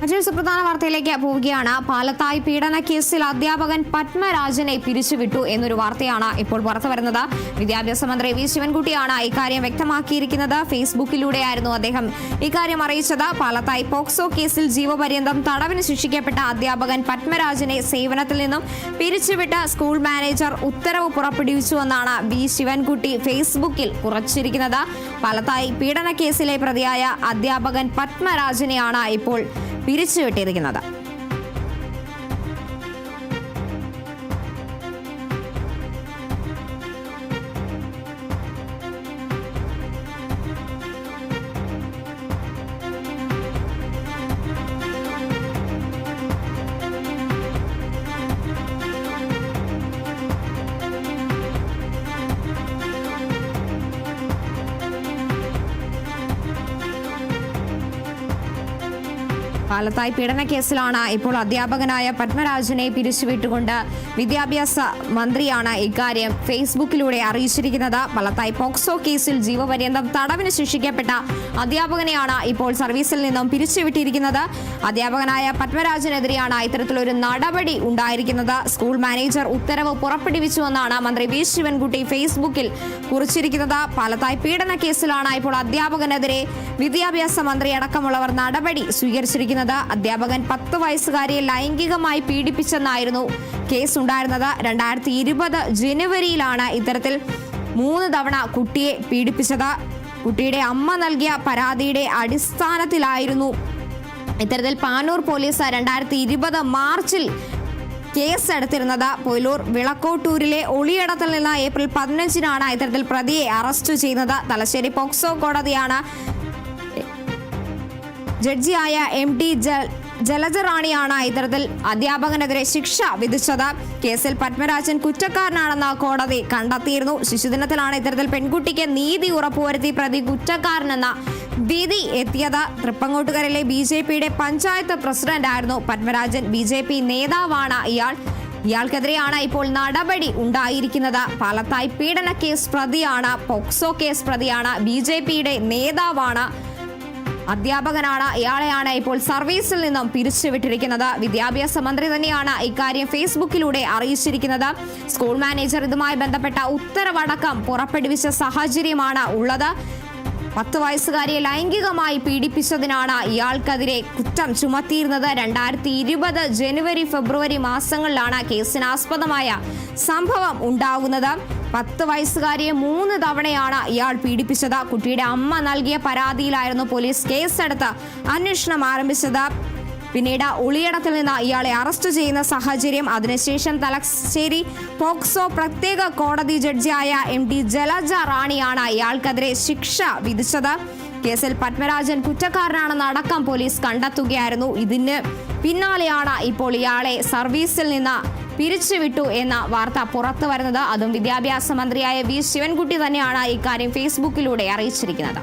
മറ്റൊരു സുപ്രധാന വാർത്തയിലേക്ക് പോവുകയാണ്. പാലത്തായി പീഡന കേസിൽ അധ്യാപകൻ പത്മരാജനെ പിരിച്ചുവിട്ടു എന്നൊരു വാർത്തയാണ് ഇപ്പോൾ പുറത്തു വരുന്നത് വിദ്യാഭ്യാസ മന്ത്രി വി ശിവൻകുട്ടിയാണ് ഇക്കാര്യം വ്യക്തമാക്കിയിരിക്കുന്നത്. ഫേസ്ബുക്കിലൂടെയായിരുന്നു അദ്ദേഹം ഇക്കാര്യം അറിയിച്ചത്. പാലത്തായി പോക്സോ കേസിൽ ജീവപര്യന്തം തടവിന് ശിക്ഷിക്കപ്പെട്ട അധ്യാപകൻ പത്മരാജനെ സേവനത്തിൽ നിന്നും പിരിച്ചുവിട്ട സ്കൂൾ മാനേജർ ഉത്തരവ് പുറപ്പെടുവിച്ചുവെന്നാണ് വി ശിവൻകുട്ടി ഫേസ്ബുക്കിൽ കുറിച്ചിരിക്കുന്നത്. പാലത്തായി പീഡന കേസിലെ പ്രതിയായ അധ്യാപകൻ പത്മരാജനെയാണ് ഇപ്പോൾ പിരിച്ചുവിട്ടിരിക്കുന്നത്. പാലത്തായി പീഡന കേസിലാണ് ഇപ്പോൾ അധ്യാപകനായ പത്മരാജനെ പിരിച്ചുവിട്ടുകൊണ്ട് വിദ്യാഭ്യാസ മന്ത്രിയാണ് ഇക്കാര്യം ഫേസ്ബുക്കിലൂടെ അറിയിച്ചിരിക്കുന്നത്. പാലത്തായി പോക്സോ കേസിൽ ജീവപര്യന്തം തടവിന് ശിക്ഷിക്കപ്പെട്ട അധ്യാപകനെയാണ് ഇപ്പോൾ സർവീസിൽ നിന്നും പിരിച്ചുവിട്ടിരിക്കുന്നത്. അധ്യാപകനായ പത്മരാജനെതിരെയാണ് ഇത്തരത്തിലൊരു നടപടി ഉണ്ടായിരിക്കുന്നത്. സ്കൂൾ മാനേജർ ഉത്തരവ് പുറപ്പെടുവിച്ചുവെന്നാണ് മന്ത്രി വി. ശിവൻകുട്ടി ഫേസ്ബുക്കിൽ കുറിച്ചിരിക്കുന്നത്. പാലത്തായി പീഡന കേസിലാണ് ഇപ്പോൾ അധ്യാപകനെതിരെ വിദ്യാഭ്യാസ മന്ത്രി അടക്കമുള്ളവർ നടപടി സ്വീകരിച്ചിരിക്കുന്നത്. അധ്യാപകൻ പത്ത് വയസ്സുകാരിയെ ലൈംഗികമായി പീഡിപ്പിച്ചെന്നായിരുന്നു കേസ് ഉണ്ടായിരുന്നത് രണ്ടായിരത്തി ഇരുപത് ജനുവരിയിലാണ് ഇത്തരത്തിൽ മൂന്ന് തവണ കുട്ടിയെ പീഡിപ്പിച്ചത്. കുട്ടിയുടെ അമ്മ നൽകിയ പരാതിയുടെ അടിസ്ഥാനത്തിലായിരുന്നു ഇത്തരത്തിൽ പാനൂർ പോലീസ് രണ്ടായിരത്തി ഇരുപത് മാർച്ചിൽ കേസ് എടുത്തിരുന്നത് പൊയിലൂർ വിളക്കോട്ടൂരിലെ ഒളിയടത്തിൽ നിന്ന് ഏപ്രിൽ പതിനഞ്ചിനാണ് ഇത്തരത്തിൽ പ്രതിയെ അറസ്റ്റ് ചെയ്യുന്നത് തലശ്ശേരി പോക്സോ കോടതിയാണ് ജഡ്ജിയായ എം ടി ജലജറാണിയാണ് ഇത്തരത്തിൽ അധ്യാപകനെതിരെ ശിക്ഷ വിധിച്ചത്. കേസിൽ പത്മരാജൻ കുറ്റക്കാരനാണെന്ന് കോടതി കണ്ടെത്തിയിരുന്നു. ശിശുദിനത്തിലാണ് ഇത്തരത്തിൽ പെൺകുട്ടിക്ക് നീതി ഉറപ്പുവരുത്തി പ്രതി കുറ്റക്കാരനെന്ന വിധി എത്തിയത്. തൃപ്പങ്ങോട്ടുകരയിലെ ബി ജെ പിയുടെ പഞ്ചായത്ത് പ്രസിഡന്റ് ആയിരുന്നു പത്മരാജൻ. ബി ജെ പി നേതാവാണ് ഇയാൾ. ഇയാൾക്കെതിരെയാണ് ഇപ്പോൾ നടപടി ഉണ്ടായിരിക്കുന്നത്. പാലത്തായി പീഡന കേസ് പ്രതിയാണ് പോക്സോ കേസ് പ്രതിയാണ് ബി ജെ പിയുടെ നേതാവാണ് അധ്യാപകനാണ്. ഇയാളെയാണ് ഇപ്പോൾ സർവീസിൽ നിന്നും പിരിച്ചുവിട്ടിരിക്കുന്നത്. വിദ്യാഭ്യാസ മന്ത്രി തന്നെയാണ് ഇക്കാര്യം ഫേസ്ബുക്കിലൂടെ അറിയിച്ചിരിക്കുന്നത്. സ്കൂൾ മാനേജർ ഇതുമായി ബന്ധപ്പെട്ട ഉത്തരവടക്കം പുറപ്പെടുവിച്ച സാഹചര്യമാണ് ഉള്ളത്. പത്ത് വയസ്സുകാരിയെ ലൈംഗികമായി പീഡിപ്പിച്ചതിനാണ് ഇയാൾക്കെതിരെ കുറ്റം ചുമത്തിയിരുന്നത്. രണ്ടായിരത്തി ഇരുപത് ജനുവരി ഫെബ്രുവരി മാസങ്ങളിലാണ് കേസിനാസ്പദമായ സംഭവം ഉണ്ടാകുന്നത് പത്ത് വയസ്സുകാരിയെ മൂന്ന് തവണയാണ് ഇയാൾ പീഡിപ്പിച്ചത്. കുട്ടിയുടെ അമ്മ നൽകിയ പരാതിയിലായിരുന്നു പോലീസ് കേസെടുത്ത് അന്വേഷണം ആരംഭിച്ചത്. പിന്നീട് ഒളിയടത്തിൽ നിന്ന് ഇയാളെ അറസ്റ്റ് ചെയ്യുന്ന സാഹചര്യം. അതിനുശേഷം തലശ്ശേരി പോക്സോ പ്രത്യേക കോടതി ജഡ്ജിയായ എം ഡി ജലജ റാണിയാണ് ഇയാൾക്കെതിരെ ശിക്ഷ വിധിച്ചത്. കേസിൽ പത്മരാജൻ കുറ്റക്കാരനാണെന്ന് അടക്കം പോലീസ് കണ്ടെത്തുകയായിരുന്നു. ഇതിന് പിന്നാലെയാണ് ഇപ്പോൾ ഇയാളെ സർവീസിൽ നിന്ന് പിരിച്ചുവിട്ടു എന്ന വാർത്ത പുറത്തു വരുന്നത് അതും വിദ്യാഭ്യാസ മന്ത്രിയായ വി. ശിവൻകുട്ടി തന്നെയാണ് ഇക്കാര്യം ഫേസ്ബുക്കിലൂടെ അറിയിച്ചിരിക്കുന്നത്.